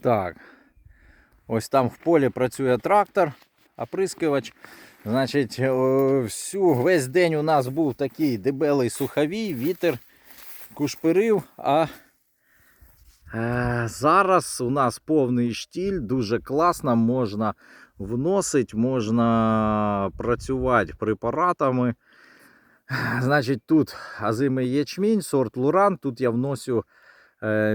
Так. Ось там в полі працює трактор, оприскувач. Значить, всю, весь день у нас був такий дебелий суховій, вітер кушпирив, а е, зараз у нас повний штіль, дуже класно, можна вносити, можна працювати препаратами. Значить, тут азимий ячмінь, сорт Луран. Тут я вносю е,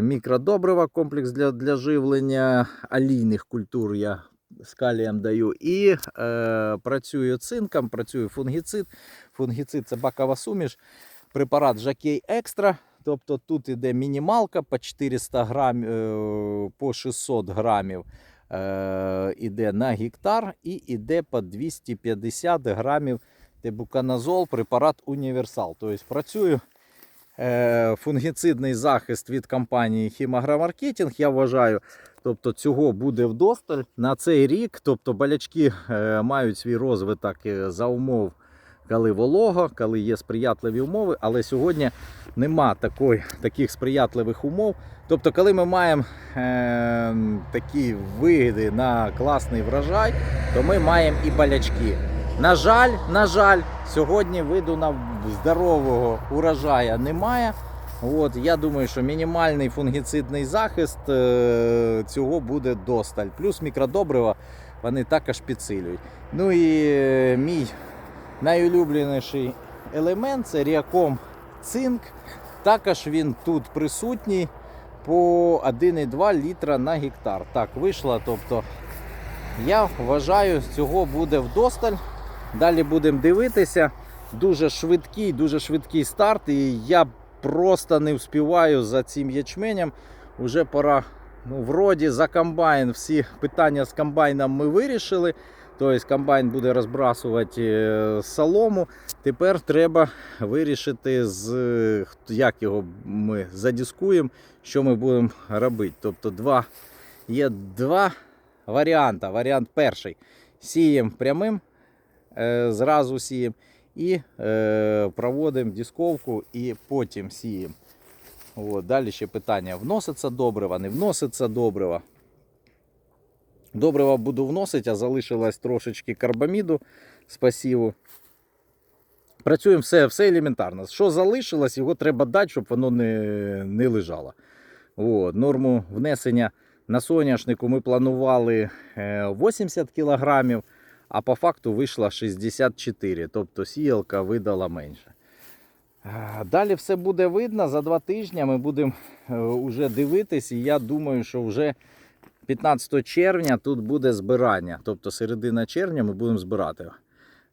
мікродобрива, комплекс для, для живлення алійних культур. Я з калієм даю. І е, працюю цинком, працюю фунгіцид. Фунгіцид це бакова суміш. Препарат Жакей Екстра. Тобто тут іде мінімалка по 400 грам, е, по 600 грамів е, іде на гектар і іде по 250 грамів тебуканазол, препарат універсал. Тобто працюю е, фунгіцидний захист від компанії Хімагромаркетинг, я вважаю. Тобто цього буде вдосталь на цей рік. Тобто болячки е, мають свій розвиток е, за умов, коли волого, коли є сприятливі умови. Але сьогодні нема такої, таких сприятливих умов. Тобто, коли ми маємо е, такі вигоди на класний врожай, то ми маємо і болячки. На жаль, на жаль, сьогодні виду на здорового урожая немає. От, я думаю, що мінімальний фунгіцидний захист е, цього буде досталь. Плюс мікродобрива вони також підсилюють. Ну і е, мій найулюбленіший елемент це ріаком цинк. Також він тут присутній по 1,2 літра на гектар. Так, вийшло. Тобто, я вважаю, цього буде вдосталь. Далі будемо дивитися. Дуже швидкий, дуже швидкий старт. І я просто не вспіваю за цим ячменем. Уже пора. Ну, вроді за комбайн. Всі питання з комбайном ми вирішили. Тобто комбайн буде розбрасувати е, солому. Тепер треба вирішити, з, е, як його ми задіскуємо, що ми будемо робити. Тобто два, є два варіанти. Варіант перший. Сіємо прямим, зразу сіємо і е, проводимо дисковку і потім сіємо. От, далі ще питання: вноситься добрива, не вноситься добрива. Добрива буду вносити, а залишилось трошечки карбаміду з пасіву. Працюємо все, все елементарно. Що залишилось, його треба дати, щоб воно не, не лежало. От, норму внесення на соняшнику ми планували е, 80 кг, а по факту вийшло 64 тобто сіялка видала менше. Е, Далі все буде видно. За два тижні ми будемо вже дивитись, і я думаю, що вже 15 червня тут буде збирання. Тобто середина червня ми будемо збирати.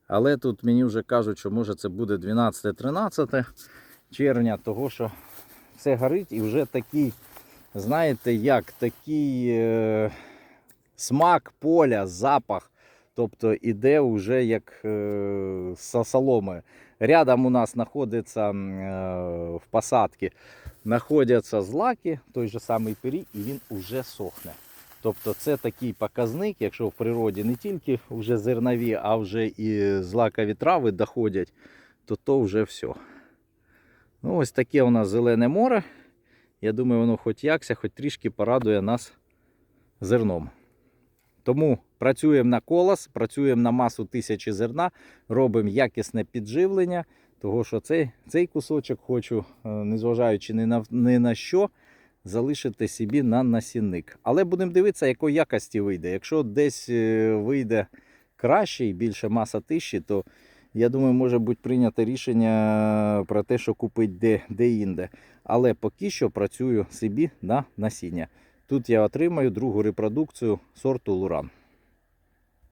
Але тут мені вже кажуть, що може це буде 12-13 червня, того що все горить і вже такий, знаєте, як такий е, смак поля, запах. Тобто іде вже як е, со соломи. Рядом у нас знаходиться е, в посадці знаходяться злаки, той же самий пирій, і він вже сохне. Тобто це такий показник, якщо в природі не тільки вже зернові, а вже і злакові трави доходять, то то вже все. Ну, ось таке у нас зелене море. Я думаю, воно хоч якся, хоч трішки порадує нас зерном. Тому працюємо на колос, працюємо на масу тисячі зерна, робимо якісне підживлення, того що цей, цей кусочок хочу, е, незважаючи ні на, ні на що, залишити собі на насінник. Але будемо дивитися, якої якості вийде. Якщо десь е, вийде краще і більше маса тисячі, то я думаю, може бути прийнято рішення про те, що купити де, де. Але поки що працюю собі на насіння. Тут я отримаю другу репродукцію сорту Луран.